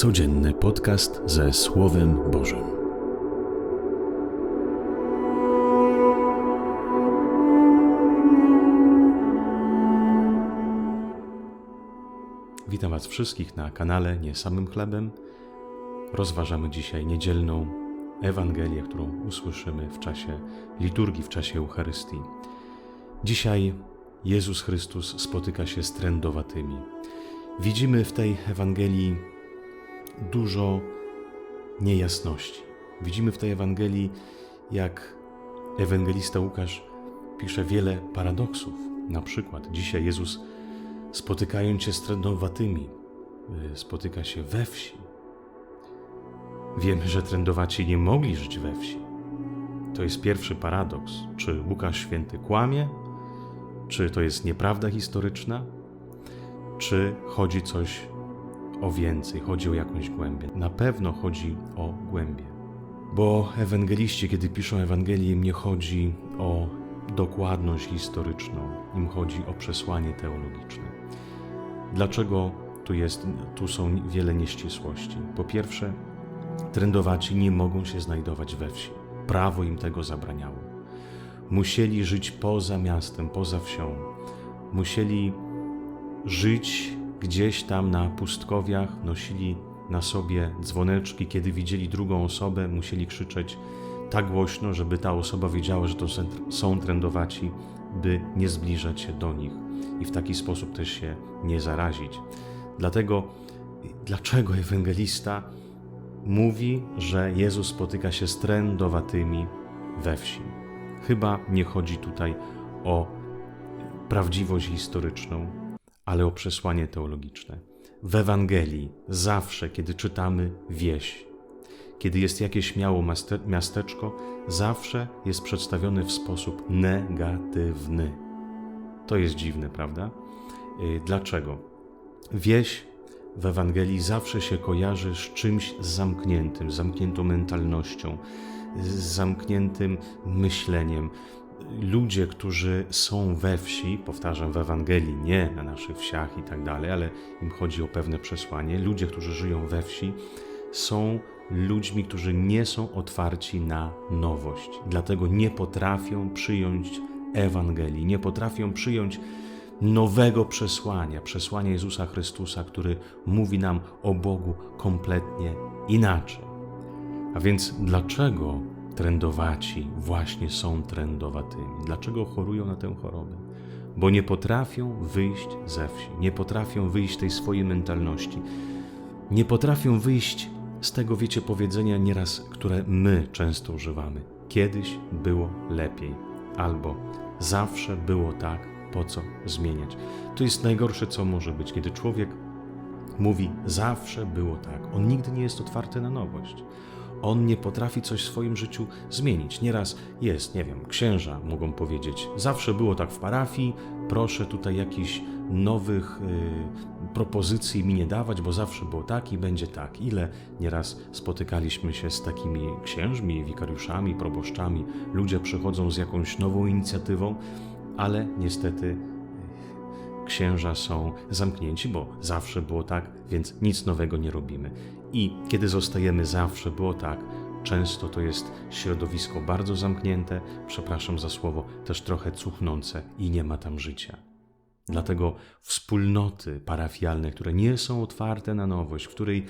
Codzienny podcast ze Słowem Bożym. Witam Was wszystkich na kanale Nie Samym Chlebem. Rozważamy dzisiaj niedzielną Ewangelię, którą usłyszymy w czasie liturgii, w czasie Eucharystii. Dzisiaj Jezus Chrystus spotyka się z trędowatymi. Widzimy w tej Ewangelii dużo niejasności. Widzimy w tej Ewangelii, jak ewangelista Łukasz pisze wiele paradoksów. Na przykład dzisiaj Jezus spotykając się z trędowatymi, y, spotyka się we wsi. Wiemy, że trędowaci nie mogli żyć we wsi. To jest pierwszy paradoks. Czy Łukasz Święty kłamie? Czy to jest nieprawda historyczna? Czy chodzi coś o więcej, chodzi o jakąś głębię? Na pewno chodzi o głębię. Bo ewangeliści, kiedy piszą Ewangelię, im nie chodzi o dokładność historyczną, im chodzi o przesłanie teologiczne. Dlaczego tu, jest, tu są wiele nieścisłości? Po pierwsze, trędowaci nie mogą się znajdować we wsi. Prawo im tego zabraniało. Musieli żyć poza miastem, poza wsią. Musieli żyć gdzieś tam na pustkowiach, nosili na sobie dzwoneczki. Kiedy widzieli drugą osobę, musieli krzyczeć tak głośno, żeby ta osoba wiedziała, że to są trędowaci, by nie zbliżać się do nich i w taki sposób też się nie zarazić. Dlatego, dlaczego ewangelista mówi, że Jezus spotyka się z trędowatymi we wsi? Chyba nie chodzi tutaj o prawdziwość historyczną, ale o przesłanie teologiczne. W Ewangelii zawsze, kiedy czytamy wieś, kiedy jest jakieś miało miasteczko, zawsze jest przedstawione w sposób negatywny. To jest dziwne, prawda? Y, dlaczego? Wieś w Ewangelii zawsze się kojarzy z czymś zamkniętym, zamkniętą mentalnością, z zamkniętym myśleniem. Ludzie, którzy są we wsi, powtarzam w Ewangelii, nie na naszych wsiach i tak dalej, ale im chodzi o pewne przesłanie, ludzie, którzy żyją we wsi, są ludźmi, którzy nie są otwarci na nowość. Dlatego nie potrafią przyjąć Ewangelii, nie potrafią przyjąć nowego przesłania, przesłania Jezusa Chrystusa, który mówi nam o Bogu kompletnie inaczej. A więc dlaczego trędowaci właśnie są trędowatymi? Dlaczego chorują na tę chorobę? Bo nie potrafią wyjść ze wsi, nie potrafią wyjść tej swojej mentalności, nie potrafią wyjść z tego, wiecie, powiedzenia nieraz, które my często używamy. Kiedyś było lepiej, albo zawsze było tak, po co zmieniać. To jest najgorsze, co może być, kiedy człowiek mówi zawsze było tak. On nigdy nie jest otwarty na nowość. On nie potrafi coś w swoim życiu zmienić. Nieraz jest, nie wiem, księża mogą powiedzieć, zawsze było tak w parafii, proszę tutaj jakiś nowych y, propozycji mi nie dawać, bo zawsze było tak i będzie tak. Ile nieraz spotykaliśmy się z takimi księżmi, wikariuszami, proboszczami. Ludzie przychodzą z jakąś nową inicjatywą, ale niestety księża są zamknięci, bo zawsze było tak, więc nic nowego nie robimy. I kiedy zostajemy zawsze było tak, często to jest środowisko bardzo zamknięte, przepraszam za słowo, też trochę cuchnące i nie ma tam życia. Dlatego wspólnoty parafialne, które nie są otwarte na nowość, w której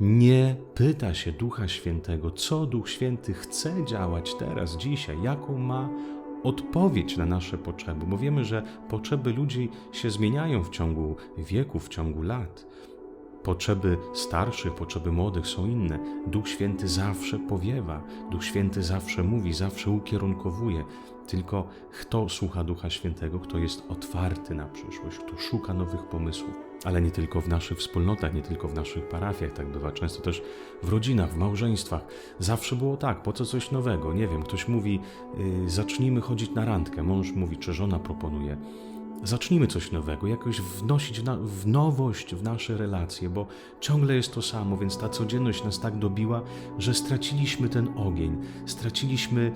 nie pyta się Ducha Świętego, co Duch Święty chce działać teraz, dzisiaj, jaką ma odpowiedź na nasze potrzeby, bo wiemy, że potrzeby ludzi się zmieniają w ciągu wieku, w ciągu lat. Potrzeby starszych, potrzeby młodych są inne. Duch Święty zawsze powiewa, Duch Święty zawsze mówi, zawsze ukierunkowuje. Tylko kto słucha Ducha Świętego, kto jest otwarty na przyszłość, kto szuka nowych pomysłów. Ale nie tylko w naszych wspólnotach, nie tylko w naszych parafiach, tak bywa często też w rodzinach, w małżeństwach. Zawsze było tak, po co coś nowego? Nie wiem, ktoś mówi, yy, zacznijmy chodzić na randkę. Mąż mówi, czy żona proponuje zacznijmy coś nowego, jakoś wnosić w, na, w, nowość w nasze relacje, bo ciągle jest to samo, więc ta codzienność nas tak dobiła, że straciliśmy ten ogień, straciliśmy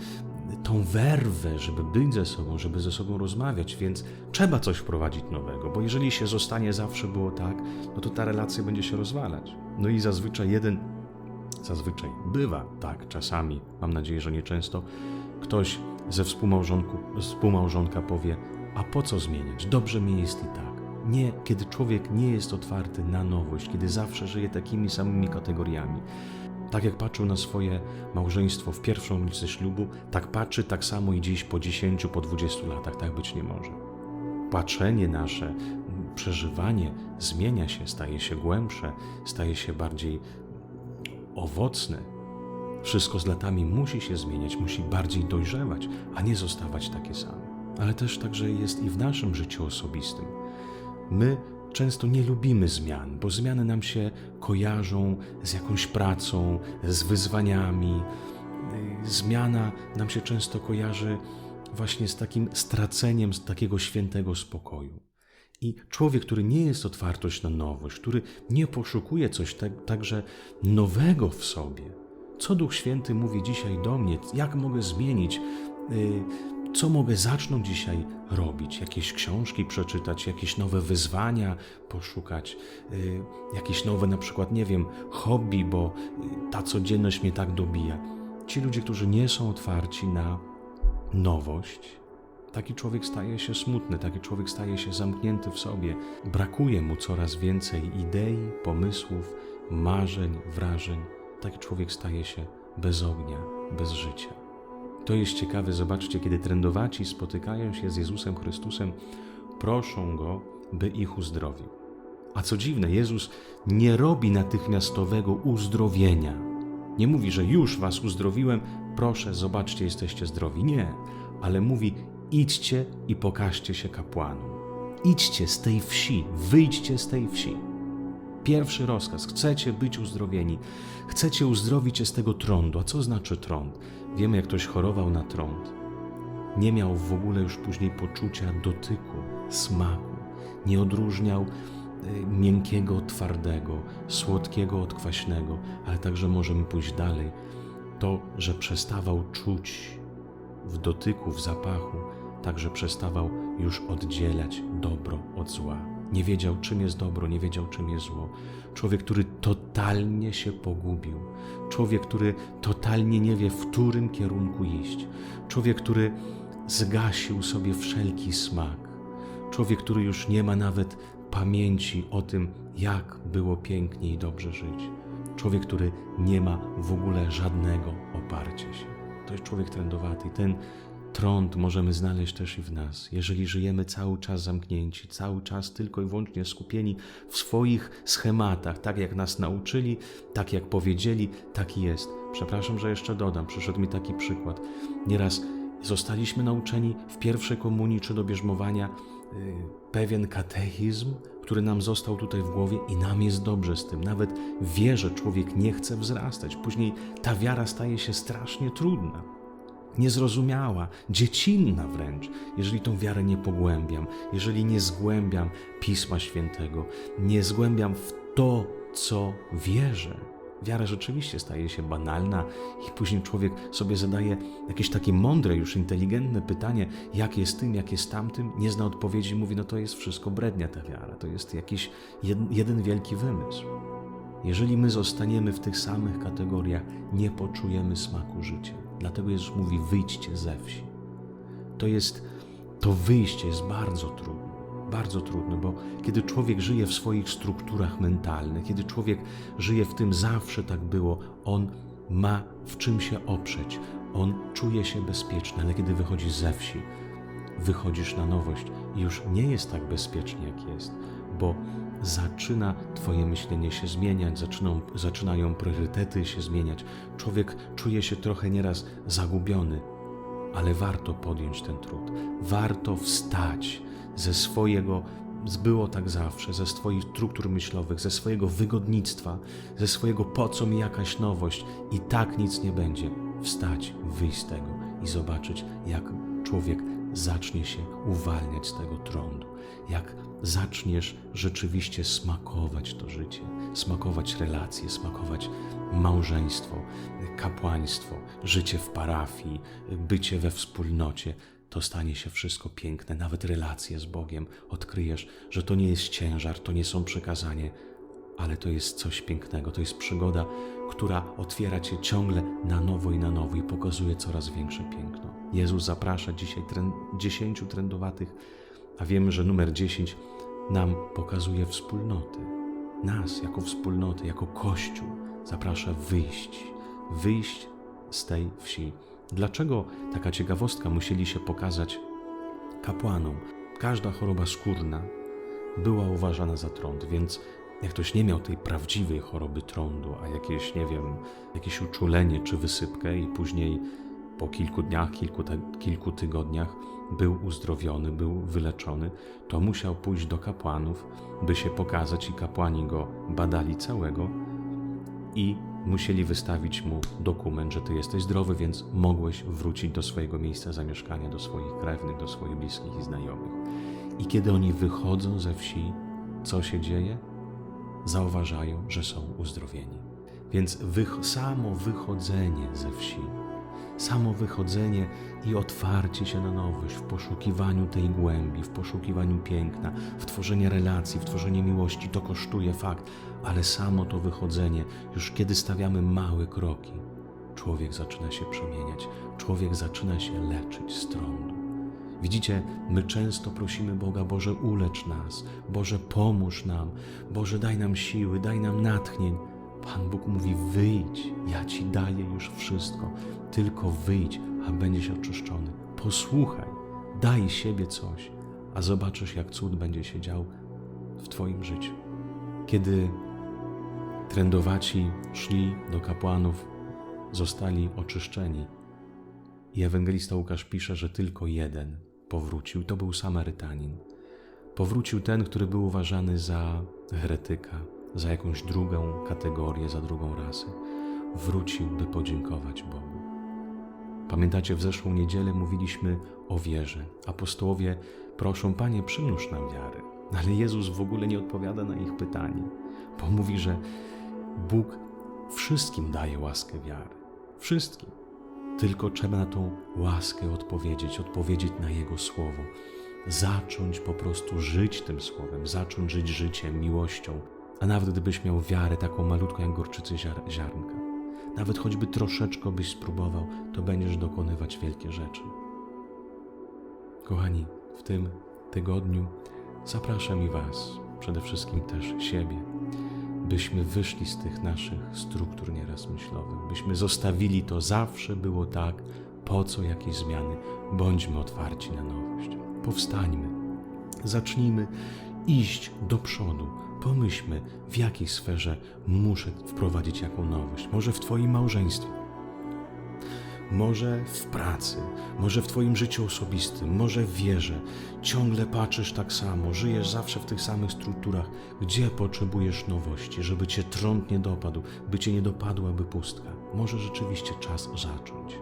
tą werwę, żeby być ze sobą, żeby ze sobą rozmawiać, więc trzeba coś wprowadzić nowego, bo jeżeli się zostanie zawsze było tak, no to ta relacja będzie się rozwalać. No i zazwyczaj jeden, zazwyczaj bywa tak, czasami, mam nadzieję, że nie często, ktoś ze współmałżonku, współmałżonka powie, a po co zmieniać, dobrze mi jest i tak. Nie, kiedy człowiek nie jest otwarty na nowość, kiedy zawsze żyje takimi samymi kategoriami. Tak jak patrzył na swoje małżeństwo w pierwszą ulicę ślubu, tak patrzy tak samo i dziś po 10, po 20 latach. Tak być nie może. Patrzenie nasze, przeżywanie zmienia się, staje się głębsze, staje się bardziej owocne. Wszystko z latami musi się zmieniać, musi bardziej dojrzewać, a nie zostawać takie same. Ale też także jest i w naszym życiu osobistym. My często nie lubimy zmian, bo zmiany nam się kojarzą z jakąś pracą, z wyzwaniami. Zmiana nam się często kojarzy właśnie z takim straceniem z takiego świętego spokoju. I człowiek, który nie jest otwartość na nowość, który nie poszukuje coś tak, także nowego w sobie, co Duch Święty mówi dzisiaj do mnie, jak mogę zmienić, y, co mogę zacząć dzisiaj robić, jakieś książki przeczytać, jakieś nowe wyzwania poszukać, y, jakieś nowe na przykład, nie wiem, hobby, bo y, ta codzienność mnie tak dobija. Ci ludzie, którzy nie są otwarci na nowość, taki człowiek staje się smutny, taki człowiek staje się zamknięty w sobie. Brakuje mu coraz więcej idei, pomysłów, marzeń, wrażeń. Taki człowiek staje się bez ognia, bez życia. To jest ciekawe, zobaczcie, kiedy trendowaci spotykają się z Jezusem Chrystusem, proszą Go, by ich uzdrowił. A co dziwne, Jezus nie robi natychmiastowego uzdrowienia. Nie mówi, że już was uzdrowiłem, proszę, zobaczcie, jesteście zdrowi. Nie, ale mówi, idźcie i pokażcie się kapłanom. Idźcie z tej wsi, wyjdźcie z tej wsi. Pierwszy rozkaz: chcecie być uzdrowieni, chcecie uzdrowić się z tego trądu. A co znaczy trąd? Wiemy, jak ktoś chorował na trąd. Nie miał w ogóle już później poczucia dotyku, smaku. Nie odróżniał y, miękkiego od twardego, słodkiego od kwaśnego, ale także możemy pójść dalej. To, że przestawał czuć w dotyku, w zapachu, także przestawał już oddzielać dobro od zła. Nie wiedział, czym jest dobro, nie wiedział, czym jest zło. Człowiek, który totalnie się pogubił. Człowiek, który totalnie nie wie, w którym kierunku iść. Człowiek, który zgasił sobie wszelki smak. Człowiek, który już nie ma nawet pamięci o tym, jak było pięknie i dobrze żyć. Człowiek, który nie ma w ogóle żadnego oparcia się. To jest człowiek trendowaty. Ten trąd możemy znaleźć też i w nas, jeżeli żyjemy cały czas zamknięci, cały czas tylko i wyłącznie skupieni w swoich schematach, tak jak nas nauczyli, tak jak powiedzieli, tak jest. Przepraszam, że jeszcze dodam, przyszedł mi taki przykład. Nieraz zostaliśmy nauczeni w pierwszej komunii czy do bierzmowania yy, pewien katechizm, który nam został tutaj w głowie i nam jest dobrze z tym. Nawet w wierze człowiek nie chce wzrastać. Później ta wiara staje się strasznie trudna niezrozumiała, dziecinna wręcz, jeżeli tą wiarę nie pogłębiam, jeżeli nie zgłębiam Pisma Świętego, nie zgłębiam w to, co wierzę. Wiara rzeczywiście staje się banalna i później człowiek sobie zadaje jakieś takie mądre, już inteligentne pytanie, jak jest tym, jak jest tamtym, nie zna odpowiedzi mówi, no to jest wszystko brednia ta wiara, to jest jakiś jeden wielki wymysł. Jeżeli my zostaniemy w tych samych kategoriach, nie poczujemy smaku życia. Dlatego Jezus mówi: wyjdźcie ze wsi. To jest, to wyjście jest bardzo trudne. Bardzo trudne, bo kiedy człowiek żyje w swoich strukturach mentalnych, kiedy człowiek żyje w tym zawsze tak było, on ma w czym się oprzeć, on czuje się bezpieczny, ale kiedy wychodzi ze wsi, wychodzisz na nowość i już nie jest tak bezpiecznie, jak jest, bo zaczyna Twoje myślenie się zmieniać, zaczyną, zaczynają priorytety się zmieniać. Człowiek czuje się trochę nieraz zagubiony, ale warto podjąć ten trud. Warto wstać ze swojego, było tak zawsze, ze swoich struktur myślowych, ze swojego wygodnictwa, ze swojego po co mi jakaś nowość i tak nic nie będzie. Wstać, wyjść z tego i zobaczyć, jak człowiek zacznie się uwalniać z tego trądu, jak zaczniesz rzeczywiście smakować to życie, smakować relacje, smakować małżeństwo, kapłaństwo, życie w parafii, bycie we wspólnocie, to stanie się wszystko piękne, nawet relacje z Bogiem. Odkryjesz, że to nie jest ciężar, to nie są przekazanie, ale to jest coś pięknego, to jest przygoda, która otwiera cię ciągle na nowo i na nowo i pokazuje coraz większe piękno. Jezus zaprasza dzisiaj tren, dziesięciu trendowatych, a wiemy, że numer dziesięć nam pokazuje wspólnoty. Nas jako wspólnoty, jako Kościół zaprasza wyjść, wyjść z tej wsi. Dlaczego taka ciekawostka musieli się pokazać kapłanom? Każda choroba skórna była uważana za trąd, więc jak ktoś nie miał tej prawdziwej choroby trądu, a jakieś, nie wiem, jakieś uczulenie czy wysypkę i później po kilku dniach, kilku, kilku tygodniach był uzdrowiony, był wyleczony, to musiał pójść do kapłanów, by się pokazać i kapłani go badali całego i musieli wystawić mu dokument, że ty jesteś zdrowy, więc mogłeś wrócić do swojego miejsca zamieszkania, do swoich krewnych, do swoich bliskich i znajomych. I kiedy oni wychodzą ze wsi, co się dzieje? Zauważają, że są uzdrowieni. Więc samo wychodzenie ze wsi, samo wychodzenie i otwarcie się na nowość, w poszukiwaniu tej głębi, w poszukiwaniu piękna, w tworzenie relacji, w tworzenie miłości, to kosztuje fakt, ale samo to wychodzenie, już kiedy stawiamy małe kroki, człowiek zaczyna się przemieniać, człowiek zaczyna się leczyć z trądu. Widzicie, my często prosimy Boga, Boże, ulecz nas, Boże, pomóż nam, Boże, daj nam siły, daj nam natchnień. Pan Bóg mówi: wyjdź, ja ci daję już wszystko, tylko wyjdź, a będziesz oczyszczony. Posłuchaj, daj siebie coś, a zobaczysz, jak cud będzie się dział w Twoim życiu. Kiedy trędowaci szli do kapłanów, zostali oczyszczeni. I ewangelista Łukasz pisze, że tylko jeden powrócił. To był Samarytanin. Powrócił ten, który był uważany za heretyka, za jakąś drugą kategorię, za drugą rasę. Wrócił, by podziękować Bogu. Pamiętacie, w zeszłą niedzielę mówiliśmy o wierze. Apostołowie proszą, Panie, przymnóż nam wiary. Ale Jezus w ogóle nie odpowiada na ich pytanie, bo mówi, że Bóg wszystkim daje łaskę wiary. Wszystkim. Tylko trzeba na tą łaskę odpowiedzieć, odpowiedzieć na Jego słowo. Zacząć po prostu żyć tym słowem, zacząć żyć życiem, miłością. A nawet gdybyś miał wiarę taką malutką jak gorczycy ziar- ziarnka, nawet choćby troszeczkę byś spróbował, to będziesz dokonywać wielkie rzeczy. Kochani, w tym tygodniu zapraszam i Was, przede wszystkim też siebie, byśmy wyszli z tych naszych struktur nieraz myślowych, byśmy zostawili to zawsze było tak, po co jakieś zmiany, bądźmy otwarci na nowość. Powstańmy, zacznijmy iść do przodu. Pomyślmy, w jakiej sferze muszę wprowadzić jaką nowość. Może w Twoim małżeństwie, może w pracy, może w Twoim życiu osobistym, może w wierze. Ciągle patrzysz tak samo, żyjesz zawsze w tych samych strukturach. Gdzie potrzebujesz nowości, żeby Cię trąd nie dopadł, by Cię nie dopadłaby pustka? Może rzeczywiście czas zacząć.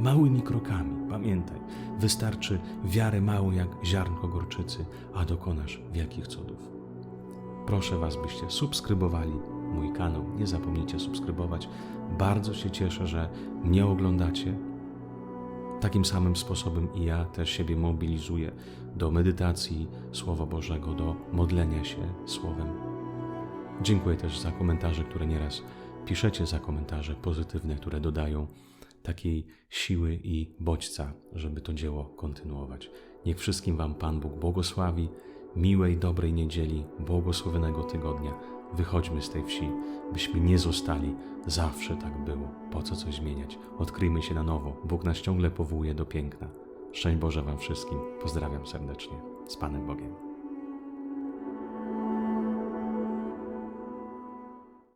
Małymi krokami, pamiętaj, wystarczy wiarę małą jak ziarnko gorczycy, a dokonasz wielkich cudów. Proszę Was, byście subskrybowali mój kanał. Nie zapomnijcie subskrybować. Bardzo się cieszę, że mnie oglądacie. Takim samym sposobem i ja też siebie mobilizuję do medytacji Słowa Bożego, do modlenia się Słowem. Dziękuję też za komentarze, które nieraz piszecie, za komentarze pozytywne, które dodają takiej siły i bodźca, żeby to dzieło kontynuować. Niech wszystkim Wam Pan Bóg błogosławi, miłej, dobrej niedzieli, błogosławionego tygodnia. Wychodźmy z tej wsi, byśmy nie zostali. Zawsze tak było. Po co coś zmieniać? Odkryjmy się na nowo. Bóg nas ciągle powołuje do piękna. Szczęść Boże Wam wszystkim. Pozdrawiam serdecznie. Z Panem Bogiem.